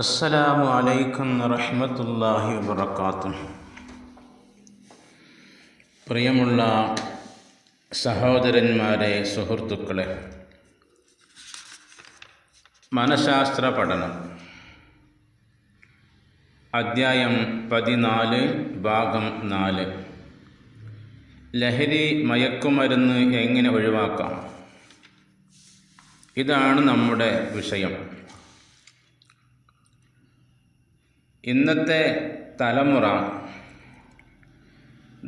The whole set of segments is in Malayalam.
അസ്സലാമു അലൈക്കും റഹ്മത്തുല്ലാഹി വബർക്കാത്തു പ്രിയമുള്ള സഹോദരന്മാരെ സുഹൃത്തുക്കളെ മനഃശാസ്ത്ര പഠനം. അദ്ധ്യായം പതിനാല് ഭാഗം നാല്. ലഹരി മയക്കുമരുന്ന് എങ്ങനെ ഒഴിവാക്കാം? ഇതാണ് നമ്മുടെ വിഷയം. ഇന്നത്തെ തലമുറ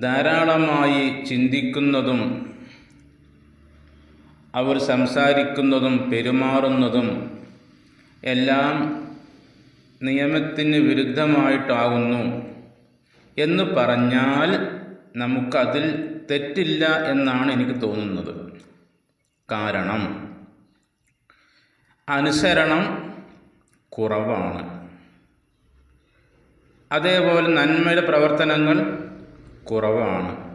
ധാരാളമായി ചിന്തിക്കുന്നതും അവർ സംസാരിക്കുന്നതും പെരുമാറുന്നതും എല്ലാം നിയമത്തിന് വിരുദ്ധമായിട്ടാകുന്നു എന്ന് പറഞ്ഞാൽ നമുക്കതിൽ തെറ്റില്ല എന്നാണ് എനിക്ക് തോന്നുന്നത്. കാരണം അനുസരണം കുറവാണ്. അതേപോലെ നന്മയുടെ പ്രവർത്തനങ്ങൾ കുറവാണ്.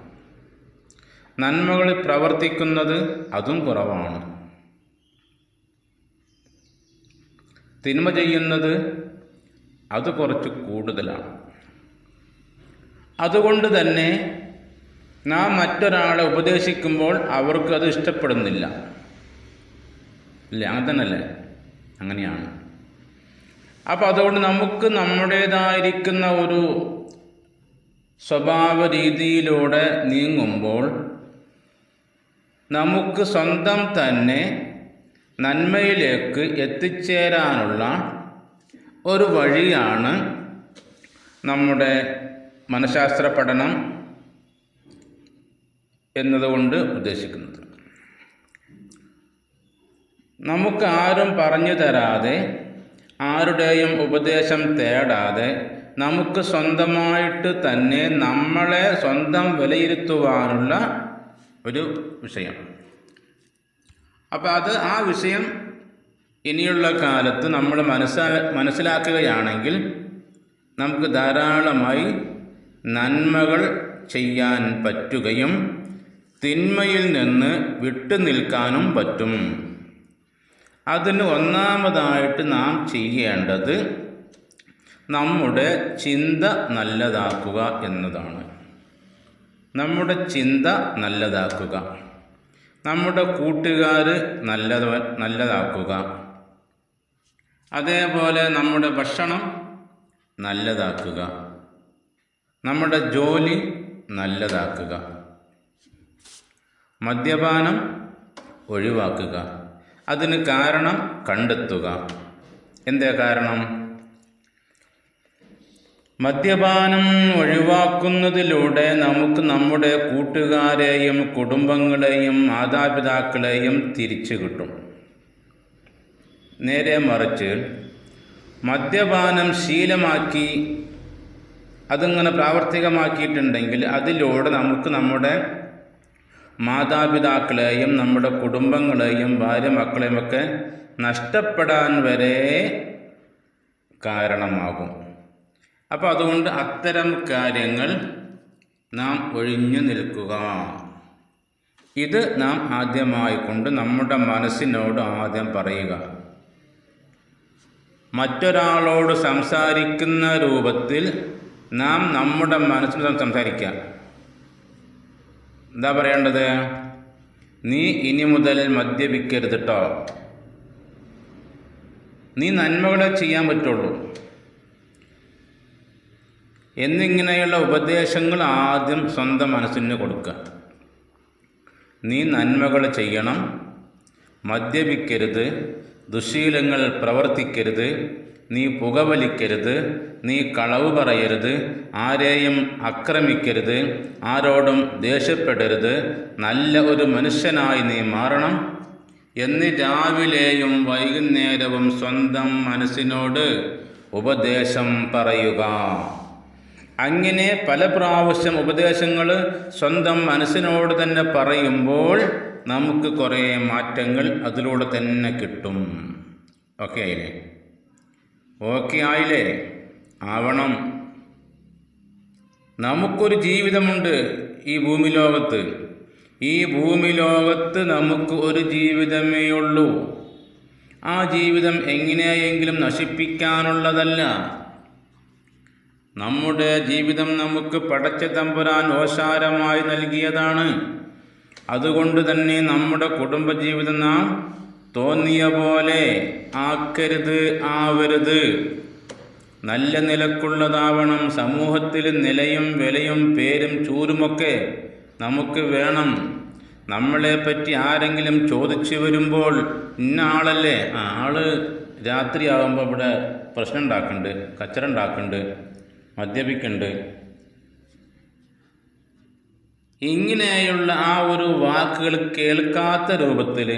നന്മകളിൽ പ്രവർത്തിക്കുന്നത് അതും കുറവാണ്. തിന്മ ചെയ്യുന്നത് അത് കുറച്ച് കൂടുതലാണ്. അതുകൊണ്ട് തന്നെ നാം മറ്റൊരാളെ ഉപദേശിക്കുമ്പോൾ അവർക്ക് അത് ഇഷ്ടപ്പെടുന്നില്ല. അല്ലേ? അങ്ങനെ തന്നെയല്ലേ? അങ്ങനെയാണ്. അപ്പോൾ അതുകൊണ്ട് നമുക്ക് നമ്മുടേതായിരിക്കുന്ന ഒരു സ്വഭാവ രീതിയിലൂടെ നീങ്ങുമ്പോൾ നമുക്ക് സ്വന്തം തന്നെ നന്മയിലേക്ക് എത്തിച്ചേരാനുള്ള ഒരു വഴിയാണ് നമ്മുടെ മനഃശാസ്ത്ര പഠനം എന്നതുകൊണ്ട് ഉദ്ദേശിക്കുന്നത്. നമുക്ക് ആരും പറഞ്ഞു തരാതെ ആരുടെയും ഉപദേശം തേടാതെ നമുക്ക് സ്വന്തമായിട്ട് തന്നെ നമ്മളെ സ്വന്തം വിലയിരുത്തുവാനുള്ള ഒരു വിഷയം. അപ്പോൾ അത് ആ വിഷയം ഇനിയുള്ള കാലത്ത് നമ്മൾ മനസ്സാ മനസ്സിലാക്കുകയാണെങ്കിൽ നമുക്ക് ധാരാളമായി നന്മകൾ ചെയ്യാൻ പറ്റുകയും തിന്മയിൽ നിന്ന് വിട്ടു നിൽക്കാനും പറ്റും. അതിന് ഒന്നാമതായിട്ട് നാം ചെയ്യേണ്ടത് നമ്മുടെ ചിന്ത നല്ലതാക്കുക എന്നതാണ്. നമ്മുടെ ചിന്ത നല്ലതാക്കുക. നമ്മുടെ കൂട്ടുകാർ നല്ലത് നല്ലതാക്കുക. അതേപോലെ നമ്മുടെ ഭക്ഷണം നല്ലതാക്കുക. നമ്മുടെ ജോലി നല്ലതാക്കുക. മദ്യപാനം ഒഴിവാക്കുക. അതിന് കാരണം കണ്ടെത്തുക. എന്താ കാരണം? മദ്യപാനം ഒഴിവാക്കുന്നതിലൂടെ നമുക്ക് നമ്മുടെ കൂട്ടുകാരെയും കുടുംബങ്ങളെയും മാതാപിതാക്കളെയും തിരിച്ചു കിട്ടും. നേരെ മറിച്ച് മദ്യപാനം ശീലമാക്കി അതിങ്ങനെ പ്രാവർത്തികമാക്കിയിട്ടുണ്ടെങ്കിൽ അതിലൂടെ നമുക്ക് നമ്മുടെ മാതാപിതാക്കളെയും നമ്മുടെ കുടുംബങ്ങളെയും ഭാര്യ മക്കളെയും ഒക്കെ നഷ്ടപ്പെടാൻ വരെ കാരണമാകും. അപ്പോൾ അതുകൊണ്ട് അത്തരം കാര്യങ്ങൾ നാം ഒഴിഞ്ഞു നിൽക്കുക. ഇത് നാം ആദ്യമായി കൊണ്ട് നമ്മുടെ മനസ്സിനോട് ആദ്യം പറയുക. മറ്റൊരാളോട് സംസാരിക്കുന്ന രൂപത്തിൽ നാം നമ്മുടെ മനസ്സിനോട് സംസാരിക്കുക. എന്താ പറയേണ്ടത്? നീ ഇനി മുതൽ മദ്യപിക്കരുത് കേട്ടോ നീ നന്മകളെ ചെയ്യാൻ പറ്റുള്ളൂ. എന്നിങ്ങനെയുള്ള ഉപദേശങ്ങൾ ആദ്യം സ്വന്തം മനസ്സിന് കൊടുക്കുക. നീ നന്മകൾ ചെയ്യണം. മദ്യപിക്കരുത്. ദുശീലങ്ങൾ പ്രവർത്തിക്കരുത്. നീ പുകവലിക്കരുത് നീ കളവ് പറയരുത് ആരെയും അക്രമിക്കരുത് ആരോടും ദേഷ്യപ്പെടരുത്. നല്ല ഒരു മനുഷ്യനായി നീ മാറണം. എന്ന് രാവിലെയും വൈകുന്നേരവും സ്വന്തം മനസ്സിനോട് ഉപദേശം പറയുക. അങ്ങനെ പല പ്രാവശ്യം ഉപദേശങ്ങൾ സ്വന്തം മനസ്സിനോട് തന്നെ പറയുമ്പോൾ നമുക്ക് കുറേ മാറ്റങ്ങൾ അതിലൂടെ തന്നെ കിട്ടും. ഓക്കെ. ഓക്കെ ആയില്ലേ? ആവണം. നമുക്കൊരു ജീവിതമുണ്ട് ഈ ഭൂമി ലോകത്ത്. ഈ ഭൂമി ലോകത്ത് നമുക്ക് ഒരു ജീവിതമേ ഉള്ളൂ. ആ ജീവിതം എങ്ങനെയെങ്കിലും നശിപ്പിക്കാനുള്ളതല്ല. നമ്മുടെ ജീവിതം നമുക്ക് പടച്ച തമ്പുരാൻ ഓശാരമായി നൽകിയതാണ്. അതുകൊണ്ട് തന്നെ നമ്മുടെ കുടുംബജീവിതം നാം തോന്നിയ പോലെ ആക്കരുത് ആവരുത്. നല്ല നിലക്കുള്ളതാവണം. സമൂഹത്തിൽ നിലയും വിലയും പേരും ചൂരുമൊക്കെ നമുക്ക് വേണം. നമ്മളെ പറ്റി ആരെങ്കിലും ചോദിച്ചു വരുമ്പോൾ ഇന്ന ആളല്ലേ? ആ ആൾ രാത്രിയാകുമ്പോൾ ഇവിടെ പ്രശ്നം ഉണ്ടാക്കുന്നുണ്ട് കച്ചറ ഉണ്ടാക്കുന്നുണ്ട് മദ്യപിക്കുന്നുണ്ട് ഇങ്ങനെയുള്ള ആ ഒരു വാക്കുകൾ കേൾക്കാത്ത രൂപത്തിൽ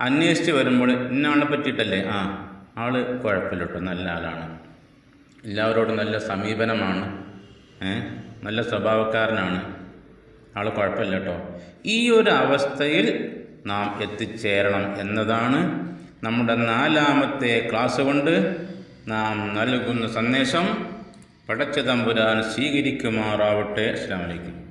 അന്വേഷിച്ച് വരുമ്പോൾ ഇന്നാളെ പറ്റിയിട്ടല്ലേ? ആ ആൾ കുഴപ്പമില്ല നല്ല ആളാണ്. എല്ലാവരോടും നല്ല സമീപനമാണ്. നല്ല സ്വഭാവക്കാരനാണ്. ആൾ കുഴപ്പമില്ല കേട്ടോ ഈ ഒരു അവസ്ഥയിൽ നാം എത്തിച്ചേരണം എന്നതാണ് നമ്മുടെ നാലാമത്തെ ക്ലാസ് കൊണ്ട് നാം നൽകുന്ന സന്ദേശം. പടച്ചതമ്പുരാൻ സ്വീകരിക്കുമാറാവട്ടെ. അസ്സാം വലൈക്കും